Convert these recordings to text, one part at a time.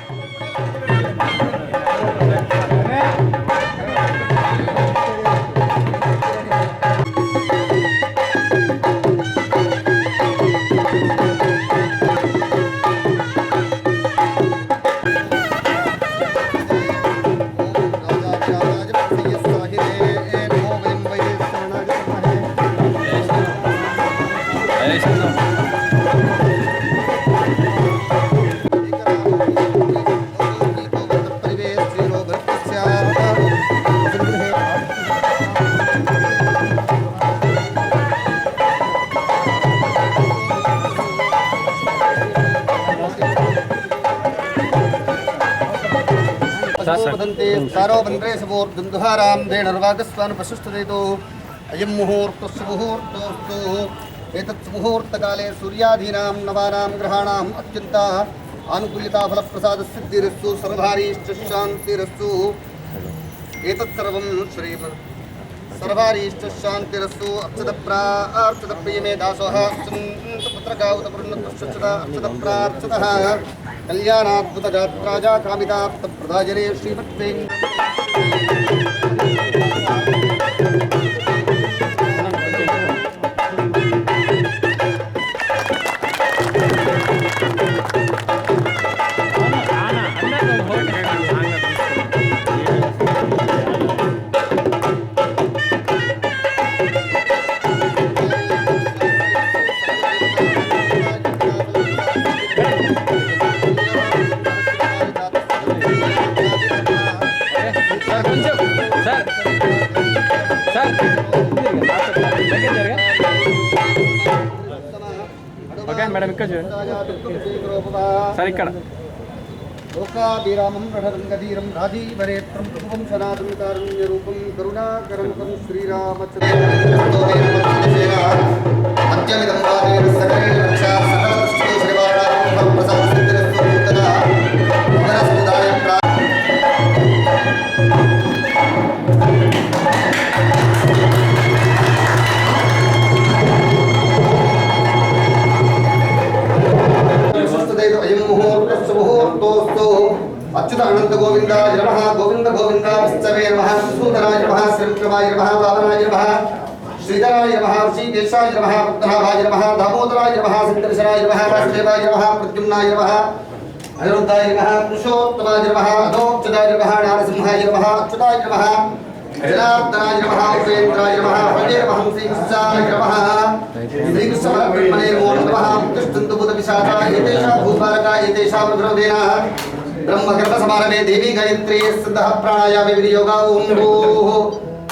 Música वदन्ति तारो वन्द्रे सवोर्दुन्दुहारां धेणर्वागस्वान् प्रशुष्टदेतो अयं मुहूर्तस्य मुहूर्तोऽस्तु एतत् मुहूर्तकाले सूर्याधीनां नवानां ग्रहाणाम् अत्यन्ताः आनुकूल्यताफलप्रसादसिद्धिरस्तु सर्वारीश्च शान्तिरस्तु एतत्सर्वं श्री सर्वारीश्च शान्तिरस्तु अर्चतप्रार्चतप्रियमे दासोः। अर्चन्तपुत्रका उत प्रणत्वश्चता अर्चतप्रार्चतः కళ్యాణాద్భుత గాత్రాజా కామితాప్త ప్రధాజనే శ్రీమత్ ఓకే మేడం ఇక్కడ చూడండి. సార్ ఇక్కడ. లోకాభిరామం రణరంగధీరం రాజీవరేత్రం ప్రభువం సనాతన కారుణ్యరూపం కరుణాకరముఖం శ్రీరామచంద్రం श्रीवेशाय नमः पुत्रभाय नमः, दामोदराय नमः सुन्दरशनाय नमः वासुदेवाय नमः, प्रद्युम्नाय नमः अनिरुद्धाय नमः, पुरुषोत्तमाय नमः अधोक्षदाय नमः, नारसिंहाय नमः, अच्युताय नमः, जनार्दनाय नमः, उपेन्द्राय नमः, हरे महं श्रीकृष्णाय नमः। श्रीकृष्णपरब्रह्मणे नमो नमः तिष्ठन्तुभूतपिशाचाय एतेषां भूपालकाय एतेषां विरोधिनः ब्रह्मगर्भसमारभे देवी गायत्री सिद्धः प्राणायामे विनियोगा ओं भूः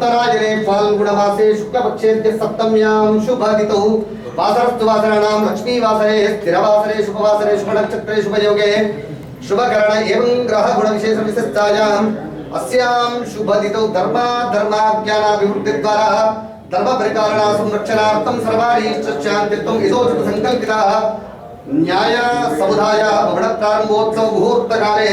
उत्तरायणे फाल्गुणमासे शुक्लपक्षे सप्तम्यां शुभदितौ। वासरस्तु वासराणां लक्ष्मीवासरे, स्थिरवासरे, शुभवासरे, शुभनक्षत्रे, शुभयोगे। शुभकरण एवं ग्रहगुणविशेषविशिष्टायाम् अस्यां शुभदितौ धर्माधर्माज्ञानाभिवृद्धिद्वारा। धर्मपरिपालना संरक्षणार्थं सर्वारीश्चान्तित्वम् यथोचित सङ्कल्पिताः न्यायसमुदायः भवणप्रारम्भोत्सवमुहूर्तकाले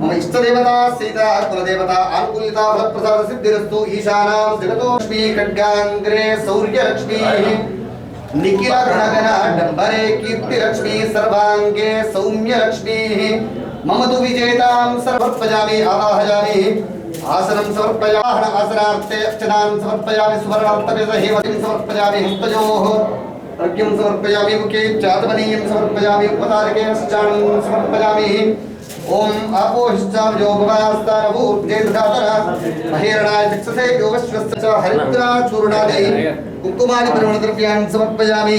मम इष्टदेवता, सीता, कुलदेवता आनुकूल्यता फलप्रसाद सिद्धिरस्तु, ईशानां जगतो लक्ष्मी खड्गाङ्ग्रे सौर्यलक्ष्मीः। निखिल कीर्ति लक्ष्मी सर्वांगे सौम्य लक्ष्मी मम तु विजेतां सर्वपजामि आवाहयामि। आसनम समर्पयामि, आसनार्थे अर्चनां समर्पयामि वदिं समर्पयामि हस्तयोः अर्घ्यं समर्पयामि मुखे चातमनीयं समर्पयामि उपतारके समर्पयामि। ओम अपोहिष्ठाम योगवास्तार भूर्जेन्द्रातर महिरणाय दिक्षसे योगश्वस्य च हरिद्रा कुकुमारी कुंकुमानि प्यान द्रव्याणि समर्पयामि।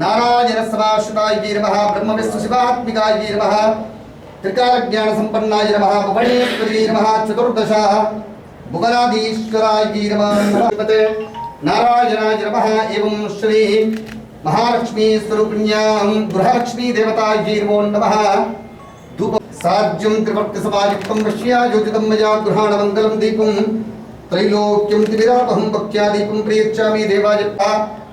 नारायण समाश्रुताय नमः ब्रह्म विश्व शिवात्मिकाय नमः त्रिकालज्ञान संपन्नाय नमः, भुवनेश्वरी नमः, चतुर्दशा भुवनाधीश्वराय नमः नारायणाय नमः, एवं श्री महालक्ष्मी स्वरूपिण्यां गृहलक्ष्मी देवतायै नमो नमः। साज्यं त्रिवर्तिसमायुक्तं वृष्यायोजितं मया गृहाणमङ्गलं दीपं, त्रैलोक्यं त्रिविरापहं भक्त्या दीपं प्रयच्छामि देवाय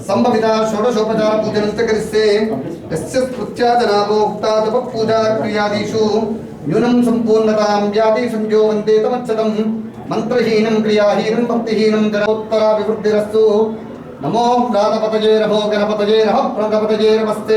సంభవిత షోడశోపచార పూజనస్తకరిస్తే యస్య స్మృత్యాచనామోక్తా తప పూజా క్రియాదిషు. న్యూనం సంపూర్ణతాం వ్యాధి సంజో వందే తమచ్చదం. మంత్రహీనం క్రియాహీనం భక్తిహీనం జనోత్తరా వివృద్ధిరస్తు నమో ప్రాణపతజే నమో గణపతజే నమ ప్రణపతజే నమస్తే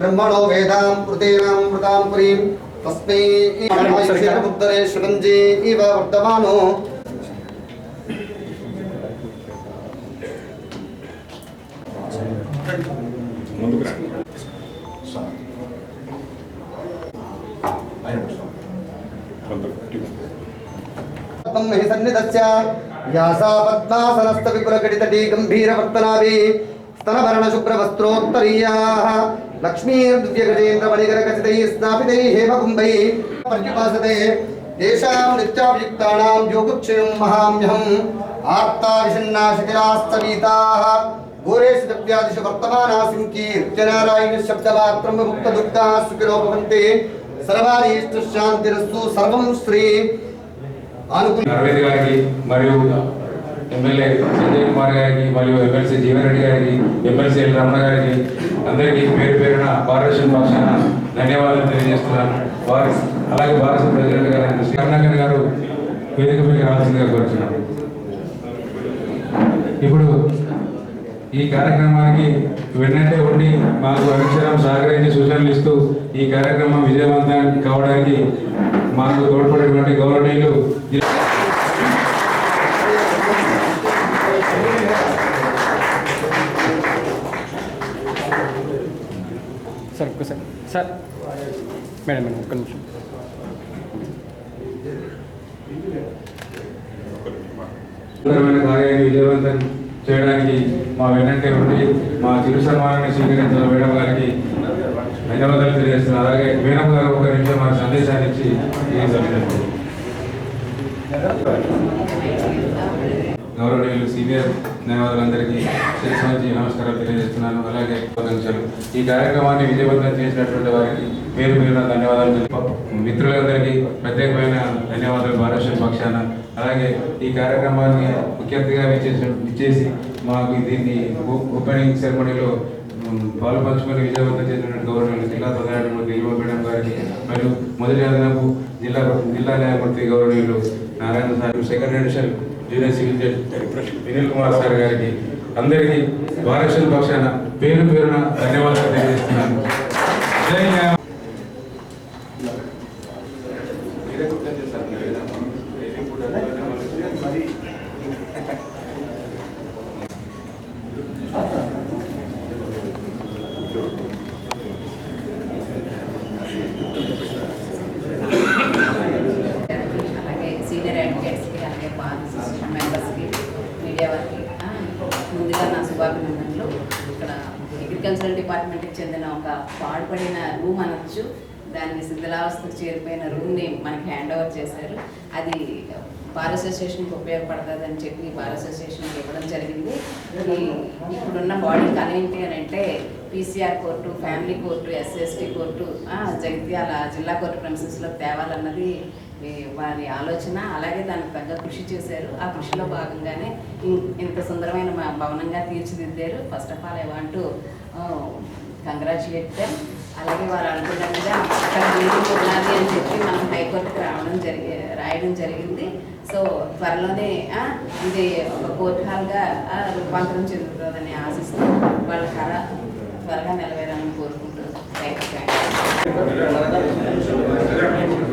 బ్రహ్మణో వేదాం పృతీనాం మృతాం పురీం తస్మై ముద్దరే శృగంజీ ఇవ వర్ధమానో ముందుకు రండి బ్రహ్మహి సన్నిధస్య యాసా పద్మాసనస్థ स्नापितैः हेमकुम्भैः पर्युपासते तेषां नित्याभियुक्तानां योगक्षयं महाम्यहम् आर्ता विषण्णा शिथिलास्तवीताः घोरेषु दव्यादिषु वर्तमानासिं कीर्त्यनारायणशब्दमात्रं मुक्तदुर्गाः सुखिनो भवन्ति सर्वारीष्टशान्तिरस्तु सर्वं श्री అనుకుని అరవింద్ గారికి మరియు ఎమ్మెల్యే సంజయ్ కుమార్ గారికి మరియు ఎమ్మెల్సీ జీవన్ రెడ్డి గారికి ఎమ్మెల్సీ ఎల్ రమణ గారికి అందరికీ పేరు పేరున భారతదేశం పక్షాన ధన్యవాదాలు తెలియజేస్తున్నాను. వారి అలాగే భారత ప్రెసిడెంట్ గారు శ్రీ కరుణాకర్ గారు వేదిక మీద రావాల్సిందిగా కోరుతున్నాను ఇప్పుడు ఈ కార్యక్రమానికి వెన్నట్టే ఉండి మాకు అక్షరం సహకరించి సూచనలు ఇస్తూ ఈ కార్యక్రమం విజయవంతం కావడానికి మాకు తోడ్పడేటువంటి గౌరవనీయులు సార్ ఒక్కసారి సార్. మేడం మేడం ఒక్క నిమిషం. కార్యాన్ని విజయవంతం చేయడానికి మా వెన్నంటే ఉండి మా చిరు సన్మానాన్ని స్వీకరించిన మేడం గారికి ధన్యవాదాలు తెలియజేస్తున్నాను అలాగే మేడం గారు ఒక నిమిషం మా సందేశాన్ని ఇచ్చి గౌరవనీయులు సీనియర్ న్యాయవాదులందరికీ శ్రీ మంచి నమస్కారాలు తెలియజేస్తున్నాను. అలాగే శుభాకాంక్షలు. ఈ కార్యక్రమాన్ని విజయవంతం చేసినటువంటి వారికి పేరు పేరున ధన్యవాదాలు మిత్రులందరికీ ప్రత్యేకమైన ధన్యవాదాలు భారతదేశం పక్షాన. అలాగే ఈ కార్యక్రమాన్ని ముఖ్య అతిథిగా విచ్చేసి మాకు దీన్ని ఓపెనింగ్ సెరమనీలో పాలు పంచుకొని విజయవంతం చేసినటువంటి గౌరవనీయులు జిల్లా ప్రధానమంత్రి నిల్వ మేడం గారికి మరియు మొదటి అదనపు జిల్లా జిల్లా న్యాయమూర్తి గౌరవనీయులు Narayana sir second addition junior civil Vineel Kumar sir గారికి అందరికీ వారసుల పక్షాన పేరు పేరున ధన్యవాదాలు తెలియజేస్తున్నాను జై న్యాయ అలాగే సీనియర్ అడ్వకేట్స్కి అలాగే బార్ అసోసియేషన్ మెంబర్స్కి మీడియా వారికి ఆ, ముందుగా నా శుభాభినందనలు ఇక్కడ అగ్రికల్చరల్ డిపార్ట్మెంట్కి చెందిన ఒక పాడుపడిన రూమ్ అనొచ్చు. దాన్ని శిథిలావస్థకు చేరిపోయిన రూమ్ని మనకి హ్యాండ్ ఓవర్ చేశారు. అది బార్ అసోసియేషన్కి ఉపయోగపడుతుంది అని చెప్పి బార్ అసోసియేషన్కి ఇవ్వడం జరిగింది. ఈ ఇప్పుడున్న బాడీకి ఏంటి అని అంటే PCR court family court SST court Jagtial జిల్లా కోర్టు ప్రిన్సెస్లో తేవాలన్నది వారి ఆలోచన. అలాగే దానికి తగ్గ కృషి చేశారు. ఆ కృషిలో భాగంగానే ఇంత సుందరమైన భవనంగా తీర్చిదిద్దారు. First of all I want congratulate them అలాగే వారు అనుకున్నట్టుగా అక్కడ బిల్డింగ్ అని చెప్పి మనం హైకోర్టుకు రావడం జరిగి రాయడం జరిగింది. సో త్వరలోనే ఇది ఒక కోర్టు హాల్గా రూపాంతరం చెందుతుందని ఆశిస్తూ వాళ్ళ కళ త్వరగా నెరవేరాలని కోరుకుంటూ థ్యాంక్ యూ